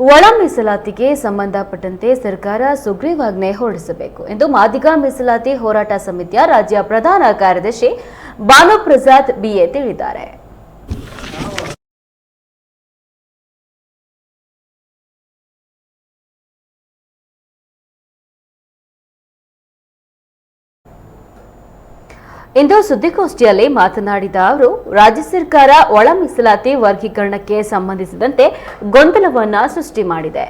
ಒಳ ಮೀಸಲಾತಿಗೆ ಸಂಬಂಧಪಟ್ಟಂತೆ ಸರ್ಕಾರ ಸುಗ್ರೀವಾಜ್ಞೆ ಹೊರಡಿಸಬೇಕು ಎಂದು ಮಾದಿಗ ಮೀಸಲಾತಿ ಹೋರಾಟ ಸಮಿತಿಯ ರಾಜ್ಯ ಪ್ರಧಾನ ಕಾರ್ಯದರ್ಶಿ ಬಾಲುಪ್ರಸಾದ್ ಬಿಎ ತಿಳಿದ್ದಾರೆ. ಇಂದು ಸುದ್ದಿಗೋಷ್ಠಿಯಲ್ಲಿ ಮಾತನಾಡಿದ ಅವರು, ರಾಜ್ಯ ಸರ್ಕಾರ ಒಳ ಮೀಸಲಾತಿ ವರ್ಗೀಕರಣಕ್ಕೆ ಸಂಬಂಧಿಸಿದಂತೆ ಗೊಂದಲವನ್ನು ಸೃಷ್ಟಿ ಮಾಡಿದೆ.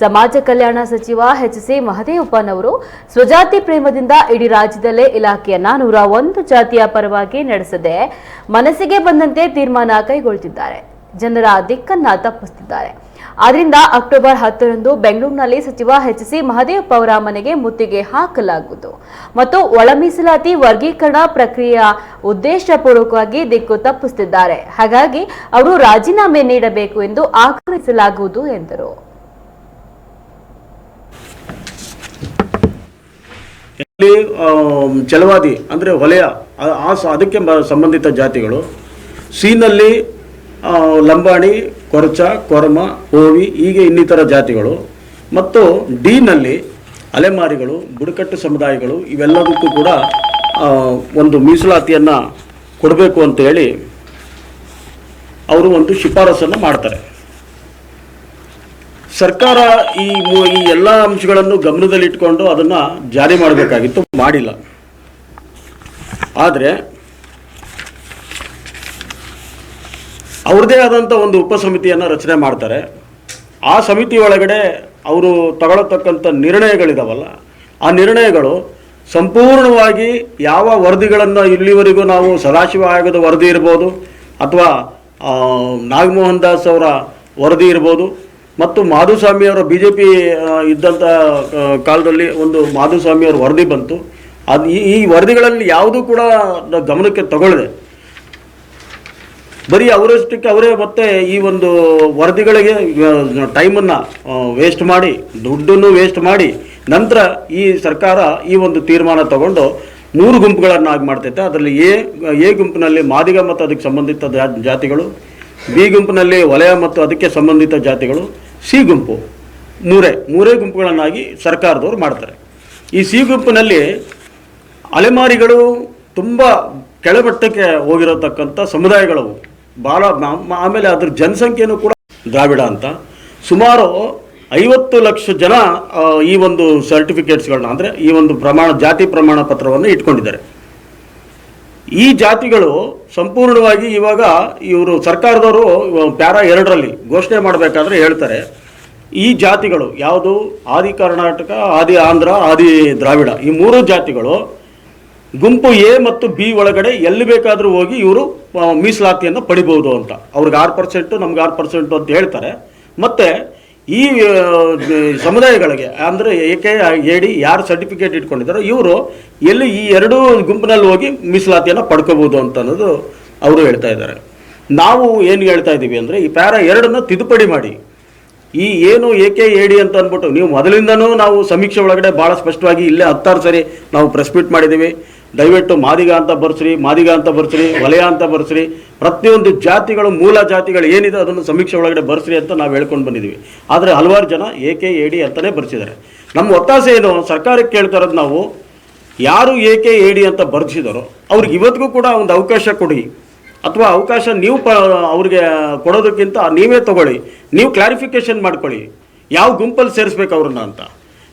ಸಮಾಜ ಕಲ್ಯಾಣ ಸಚಿವ ಎಚ್ ಸಿ ಮಹದೇವಪ್ಪನವರು, ಸ್ವಜಾತಿ ಪ್ರೇಮದಿಂದ ಇಡೀ ರಾಜ್ಯದಲ್ಲೇ ಇಲಾಖೆಯನ್ನ ನೂರ ಒಂದು ಜಾತಿಯ ಪರವಾಗಿ ನಡೆಸದೆ ಮನಸ್ಸಿಗೆ ಬಂದಂತೆ ತೀರ್ಮಾನ ಕೈಗೊಳ್ಳುತ್ತಿದ್ದಾರೆ ಜನರ ದಿಕ್ಕನ್ನ ತಪ್ಪಿಸುತ್ತಿದ್ದಾರೆ ಆದ್ರಿಂದ ಅಕ್ಟೋಬರ್ ಹತ್ತರಂದು ಬೆಂಗಳೂರಿನಲ್ಲಿ ಸಚಿವ ಎಚ್ ಸಿ ಮಹದೇವಪ್ಪ ಅವರ ಮನೆಗೆ ಮುತ್ತಿಗೆ ಹಾಕಲಾಗುವುದು. ಮತ್ತು ಒಳ ಮೀಸಲಾತಿ ವರ್ಗೀಕರಣ ಪ್ರಕ್ರಿಯೆಯ ಉದ್ದೇಶಪೂರ್ವಕವಾಗಿ ದಿಕ್ಕು ತಪ್ಪಿಸುತ್ತಿದ್ದಾರೆ. ಹಾಗಾಗಿ ಅವರು ರಾಜೀನಾಮೆ ನೀಡಬೇಕು ಎಂದು ಆಗ್ರಹಿಸಲಾಗುವುದು ಎಂದರು. ಚಲವಾದಿ ಅಂದರೆ ವಲಯ ಅದಕ್ಕೆ ಸಂಬಂಧಿತ ಜಾತಿಗಳು. ಸಿನಲ್ಲಿ ಲಂಬಾಣಿ ಕೊರಚ, ಕೊರ್ಮ, ಓವಿ ಹೀಗೆ ಇನ್ನಿತರ ಜಾತಿಗಳು. ಮತ್ತು ಡಿನಲ್ಲಿ ಅಲೆಮಾರಿಗಳು, ಬುಡಕಟ್ಟು ಸಮುದಾಯಗಳು ಇವೆಲ್ಲದಕ್ಕೂ ಕೂಡ ಒಂದು ಮೀಸಲಾತಿಯನ್ನು ಕೊಡಬೇಕು ಅಂತೇಳಿ ಅವರು ಒಂದು ಶಿಫಾರಸನ್ನು ಮಾಡ್ತಾರೆ. ಸರ್ಕಾರ ಈ ಈ ಎಲ್ಲ ಅಂಶಗಳನ್ನು ಗಮನದಲ್ಲಿಟ್ಕೊಂಡು ಅದನ್ನು ಜಾರಿ ಮಾಡಬೇಕಾಗಿತ್ತು, ಮಾಡಿಲ್ಲ. ಆದರೆ ಅವ್ರದ್ದೇ ಆದಂಥ ಒಂದು ಉಪಸಮಿತಿಯನ್ನು ರಚನೆ ಮಾಡ್ತಾರೆ. ಆ ಸಮಿತಿ ಒಳಗಡೆ ಅವರು ತಗೊಳ್ಳತಕ್ಕಂಥ ನಿರ್ಣಯಗಳಿದಾವಲ್ಲ, ಆ ನಿರ್ಣಯಗಳು ಸಂಪೂರ್ಣವಾಗಿ ಯಾವ ವರದಿಗಳನ್ನು ಇಲ್ಲಿವರೆಗೂ ನಾವು ಸದಾಶಿವ ಆಯೋಗದ ವರದಿ ಇರ್ಬೋದು ಅಥವಾ ನಾಗಮೋಹನ್ ದಾಸ್ ಅವರ ವರದಿ ಇರ್ಬೋದು ಮತ್ತು ಮಾಧುಸ್ವಾಮಿ ಅವರ ಬಿ ಜೆ ಪಿ ಇದ್ದಂಥ ಕಾಲದಲ್ಲಿ ಒಂದು ಮಾಧುಸ್ವಾಮಿ ಅವರ ವರದಿ ಬಂತು. ಅದು ಈ ಈ ವರದಿಗಳಲ್ಲಿ ಯಾವುದೂ ಕೂಡ ಗಮನಕ್ಕೆ ತಗೊಳ್ಳದೆ. ಬರೀ ಅವರಷ್ಟಕ್ಕೆ ಅವರೇ ಮತ್ತೆ ಈ ಒಂದು ವರದಿಗಳಿಗೆ ಟೈಮನ್ನು ವೇಸ್ಟ್ ಮಾಡಿ, ದುಡ್ಡನ್ನು ವೇಸ್ಟ್ ಮಾಡಿ, ನಂತರ ಈ ಸರ್ಕಾರ ಈ ಒಂದು ತೀರ್ಮಾನ ತಗೊಂಡು ಮೂರು ಗುಂಪುಗಳನ್ನಾಗಿ ಮಾಡ್ತೈತೆ. ಅದರಲ್ಲಿ ಎ ಎ ಗುಂಪಿನಲ್ಲಿ ಮಾದಿಗ ಮತ್ತು ಅದಕ್ಕೆ ಸಂಬಂಧಿತ ಜಾತಿಗಳು, ಬಿ ಗುಂಪಿನಲ್ಲಿ ವಲಯ ಮತ್ತು ಅದಕ್ಕೆ ಸಂಬಂಧಿತ ಜಾತಿಗಳು, ಸಿ ಗುಂಪು, ಮೂರೇ ಮೂರೇ ಗುಂಪುಗಳನ್ನಾಗಿ ಸರ್ಕಾರದವರು ಮಾಡ್ತಾರೆ. ಈ ಸಿ ಗುಂಪಿನಲ್ಲಿ ಅಲೆಮಾರಿಗಳು ತುಂಬ ಕೆಳಮಟ್ಟಕ್ಕೆ ಹೋಗಿರತಕ್ಕಂಥ ಸಮುದಾಯಗಳವು. ಭಾಳ ಆಮೇಲೆ ಅದ್ರ ಜನಸಂಖ್ಯೆನೂ ಕೂಡ ದ್ರಾವಿಡ ಅಂತ. ಸುಮಾರು ಐವತ್ತು ಲಕ್ಷ ಜನ ಈ ಒಂದು ಸರ್ಟಿಫಿಕೇಟ್ಸ್ಗಳನ್ನ, ಅಂದರೆ ಈ ಒಂದು ಪ್ರಮಾಣ, ಜಾತಿ ಪ್ರಮಾಣ ಪತ್ರವನ್ನು ಇಟ್ಕೊಂಡಿದ್ದಾರೆ. ಈ ಜಾತಿಗಳು ಸಂಪೂರ್ಣವಾಗಿ ಇವಾಗ ಇವರು ಸರ್ಕಾರದವರು ಪ್ಯಾರಾ ಎರಡರಲ್ಲಿ ಘೋಷಣೆ ಮಾಡಬೇಕಾದ್ರೆ ಹೇಳ್ತಾರೆ, ಈ ಜಾತಿಗಳು ಯಾವುದು, ಆದಿ ಕರ್ನಾಟಕ, ಆದಿ ಆಂಧ್ರ, ಆದಿ ದ್ರಾವಿಡ, ಈ ಮೂರು ಜಾತಿಗಳು ಗುಂಪು ಎ ಮತ್ತು ಬಿ ಒಳಗಡೆ ಎಲ್ಲಿ ಬೇಕಾದರೂ ಹೋಗಿ ಇವರು ಮೀಸಲಾತಿಯನ್ನು ಪಡಿಬೋದು ಅಂತ. ಅವ್ರಿಗೆ ಆರು ಪರ್ಸೆಂಟು, ನಮ್ಗೆ ಆರು ಪರ್ಸೆಂಟು ಅಂತ ಹೇಳ್ತಾರೆ. ಮತ್ತು ಈ ಸಮುದಾಯಗಳಿಗೆ, ಅಂದರೆ ಏಕೆ ಎಡಿ ಯಾರು ಸರ್ಟಿಫಿಕೇಟ್ ಇಟ್ಕೊಂಡಿದ್ದಾರೋ, ಇವರು ಎಲ್ಲಿ ಈ ಎರಡೂ ಗುಂಪಿನಲ್ಲಿ ಹೋಗಿ ಮೀಸಲಾತಿಯನ್ನು ಪಡ್ಕೋಬೋದು ಅಂತ ಅನ್ನೋದು ಅವರು ಹೇಳ್ತಾ ಇದ್ದಾರೆ. ನಾವು ಏನು ಹೇಳ್ತಾ ಇದ್ದೀವಿ ಅಂದರೆ, ಈ ಪ್ಯಾರ ಎರಡನ್ನು ತಿದ್ದುಪಡಿ ಮಾಡಿ. ಈ ಏನು ಏಕೆ ಎಡಿ ಅಂತ ಅಂದ್ಬಿಟ್ಟು, ನೀವು ಮೊದಲಿಂದನೂ ನಾವು ಸಮೀಕ್ಷೆ ಒಳಗಡೆ ಭಾಳ ಸ್ಪಷ್ಟವಾಗಿ ಇಲ್ಲೇ ಹತ್ತಾರು ಸರಿ ನಾವು ಪ್ರೆಸ್ ಮೀಟ್ ಮಾಡಿದ್ದೀವಿ. ದಯವಿಟ್ಟು ಮಾದಿಗ ಅಂತ ಬರ್ಸ್ರಿ, ಮಾದಿಗ ಅಂತ ಬರ್ಸ್ರಿ, ವಲಯ ಅಂತ ಬರ್ಸ್ರಿ. ಪ್ರತಿಯೊಂದು ಜಾತಿಗಳು, ಮೂಲ ಜಾತಿಗಳು ಏನಿದೆ ಅದನ್ನು ಸಮೀಕ್ಷೆ ಒಳಗಡೆ ಬರ್ಸ್ರಿ ಅಂತ ನಾವು ಹೇಳ್ಕೊಂಡು ಬಂದಿದ್ದೀವಿ ಆದರೆ ಹಲವಾರು ಜನ ಏಕೆ ಡಿ ಅಂತಲೇ ಬರ್ಸಿದ್ದಾರೆ. ನಮ್ಮ ಒತ್ತಾಸೆ ಏನು, ಸರ್ಕಾರಕ್ಕೆ ಕೇಳ್ತಾ ಇರೋದು ನಾವು, ಯಾರು ಏಕೆ ಡಿ ಅಂತ ಬರ್ಸಿದಾರೋ, ಅವ್ರಿಗೆ ಇವತ್ತಿಗೂ ಕೂಡ ಒಂದು ಅವಕಾಶ ಕೊಡಿ. ಅಥವಾ ಅವಕಾಶ ನೀವು ಪ, ಅವ್ರಿಗೆ ಕೊಡೋದಕ್ಕಿಂತ ನೀವೇ ತಗೊಳ್ಳಿ. ನೀವು ಕ್ಲಾರಿಫಿಕೇಶನ್ ಮಾಡ್ಕೊಳ್ಳಿ. ಯಾವ ಗುಂಪಲ್ಲಿ ಸೇರಿಸ್ಬೇಕು ಅವ್ರನ್ನ ಅಂತ.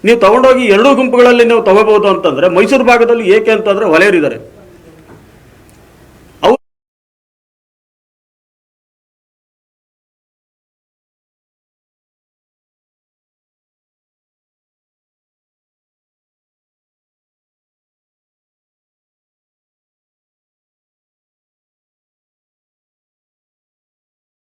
ನೀವು ತಗೊಂಡೋಗಿ ಎರಡೂ ಗುಂಪುಗಳಲ್ಲಿ ನೀವು ತಗೋಬಹುದು ಅಂತಂದ್ರೆ ಮೈಸೂರು ಭಾಗದಲ್ಲಿ ಏಕೆ ಅಂತಂದ್ರೆ ವಲಯರಿದ್ದಾರೆ